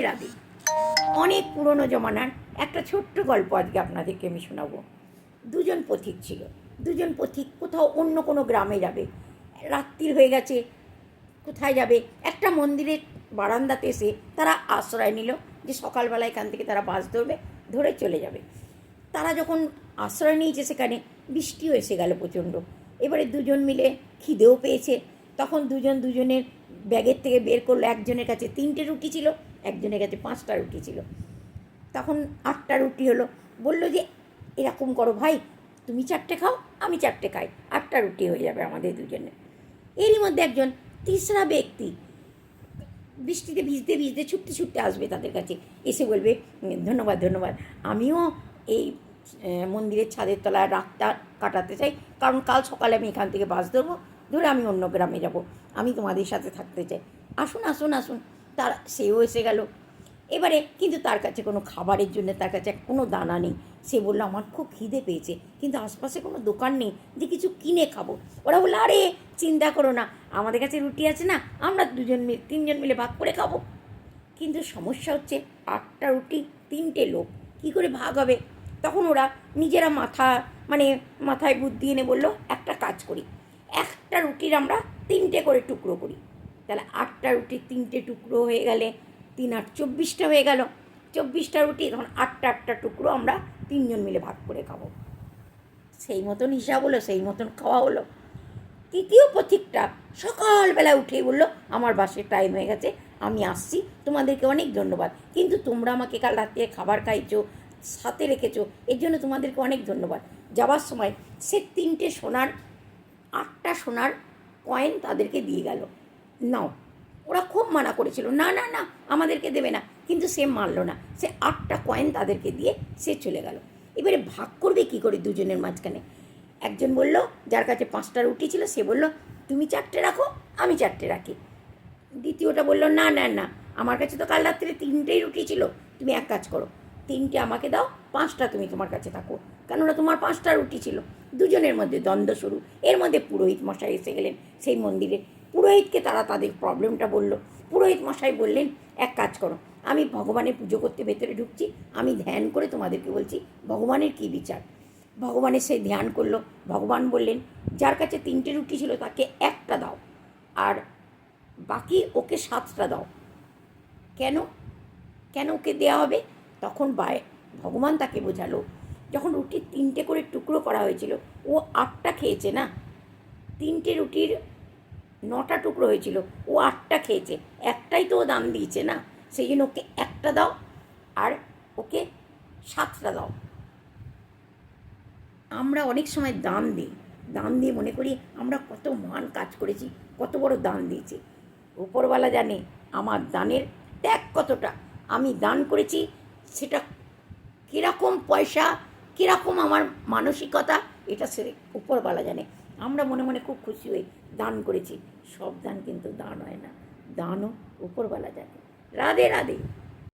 রাধে অনেক পুরনো জমানার একটা ছোট্ট গল্প আজকে আপনাদেরকে আমি শোনাবো। দুজন পথিক ছিল। দুজন পথিক কোথাও অন্য কোনো গ্রামে যাবে। রাত্রির হয়ে গেছে, কোথায় যাবে? একটা মন্দিরের বারান্দাতে এসে তারা আশ্রয় নিল যে সকালবেলা এখান থেকে তারা বাস ধরবে, ধরে চলে যাবে। তারা যখন আশ্রয় নিয়েছে সেখানে বৃষ্টিও এসে গেল প্রচণ্ড। এবারে দুজন মিলে খিদেও পেয়েছে। তখন দুজন দুজনের ব্যাগের থেকে বের করল। একজনের কাছে তিনটে রুটি ছিল একজনের কাছে পাঁচটা রুটি ছিল। তখন আটটা রুটি হলো। বলল যে, এরকম করো ভাই, তুমি চারটে খাও, আমি চারটে খাই। আটটা রুটি হয়ে যাবে আমাদের দুজনে এরই মধ্যে একজন তিসরা ব্যক্তি বৃষ্টিতে ভিজতে ভিজতে ছুটতে ছুটতে আসবে তাদের কাছে। এসে বলবে, ধন্যবাদ ধন্যবাদ। আমিও এই মন্দিরের ছাদের তলায় রাতটা কাটাতে চাই। কারণ কাল সকালে আমি এখান থেকে বাস ধরবো, ধরে আমি অন্য গ্রামে যাব। আমি তোমাদের সাথে থাকতে চাই। আসুন আসুন আসুন। তার সেও এসে গেল। এবারে কিন্তু তার কাছে কোনো খাবারের জন্য তার কাছে কোনো দানা নেই। সে বলল, আমার খুব খিদে পেয়েছে, কিন্তু আশপাশে কোনো দোকান নেই যে কিছু কিনে খাব। ওরা বলল, আরে, চিন্তা করো না, আমাদের কাছে রুটি আছে না, আমরা দুজন মিলে তিনজন মিলে ভাগ করে খাব। কিন্তু সমস্যা হচ্ছে, আটটা রুটি তিনটে লোক, কী করে ভাগ হবে? তখন ওরা নিজেরা মাথা মানে মাথায় বুদ্ধি এনে বলল, একটা কাজ করি, একটা রুটির আমরা তিনটে করে টুকরো করি। তাহলে আটটা রুটির তিনটে টুকরো হয়ে গেলে তিন আট চব্বিশটা হয়ে গেল। চব্বিশটা রুটি, তখন আটটা আটটা টুকরো আমরা তিনজন মিলে ভাগ করে খাব। সেই মতন হিসাব হলো, সেই মতন খাওয়া হলো। তৃতীয় পথিকটা সকালবেলা উঠেই বলল, আমার বাসের টাইম হয়ে গেছে, আমি আসছি, তোমাদেরকে অনেক ধন্যবাদ। কিন্তু তোমরা আমাকে কাল রাত্রে খাবার খাইছো, সাথে রেখেছো, এর জন্য তোমাদেরকে অনেক ধন্যবাদ। যাওয়ার সময় সে তিনটে সোনার, আটটা সোনার কয়েন তাদেরকে দিয়ে গেল। নাও। ওরা খুব মানা করেছিল। না না না, আমাদেরকে দেবে না। কিন্তু সে মানলো না। সে আটটা কয়েন তাদেরকে দিয়ে সে চলে গেল। এবারে ভাগ করবে কি করে দুজনের মাঝখানে? একজন বলল, যার কাছে পাঁচটা রুটি ছিল, সে বলল, তুমি চারটে রাখো, আমি চারটে রাখি। দ্বিতীয়টা বলল, না না না, আমার কাছে তো কাল রাত্রে তিনটেই রুটি ছিল। তুমি এক কাজ করো, তিনটে আমাকে দাও, পাঁচটা তুমি তোমার কাছে থাকো। কেননা তোমার পাঁচটা রুটি ছিল। দুজনের মধ্যে দ্বন্দ্ব শুরু। এর মধ্যে পুরোহিত মশাই এসে গেলেন সেই মন্দিরে। পুরোহিতকে তারা তাদের প্রবলেমটা বলল। পুরোহিত মশাই বললেন, এক কাজ করো, আমি ভগবানের পুজো করতে ভেতরে ঢুকছি, আমি ধ্যান করে তোমাদেরকে বলছি, ভগবানের কী বিচার? ভগবানের সেই ধ্যান করল, ভগবান বললেন, যার কাছে তিনটে রুটি ছিল, তাকে একটা দাও, আর বাকি ওকে সাতটা দাও। কেন? কেন ওকে দেওয়া হবে? তখন বাই, ভগবান তাকে বোঝালো, যখন রুটির তিনটে করে টুকরো করা হয়েছিল, ও আটটা খেয়েছে না? তিনটে রুটির নটা টুকরো হয়েছিল। ও আটটা খেয়েছে। একটাই তো ও দাম দিয়েছে না? সেই জন্য ওকে একটা দাও আর ওকে সাতটা দাও। আমরা অনেক সময় দান দিই। দাম দিয়ে মনে করি আমরা কত মান কাজ করেছি, কত বড় দান দিয়েছি। উপরওয়ালা জানে, আমার দানের ত্যাগ কতটা। আমি দান করেছি, সেটা কীরকম পয়সা, কীরকম আমার মানসিকতা, এটা সে উপরওয়ালা জানে। আমরা মনে মনে খুব খুশি হই, দান করেছি। সব দান কিন্তু দান হয় না। দানও উপরওয়ালা জানে। রাধে রাধে।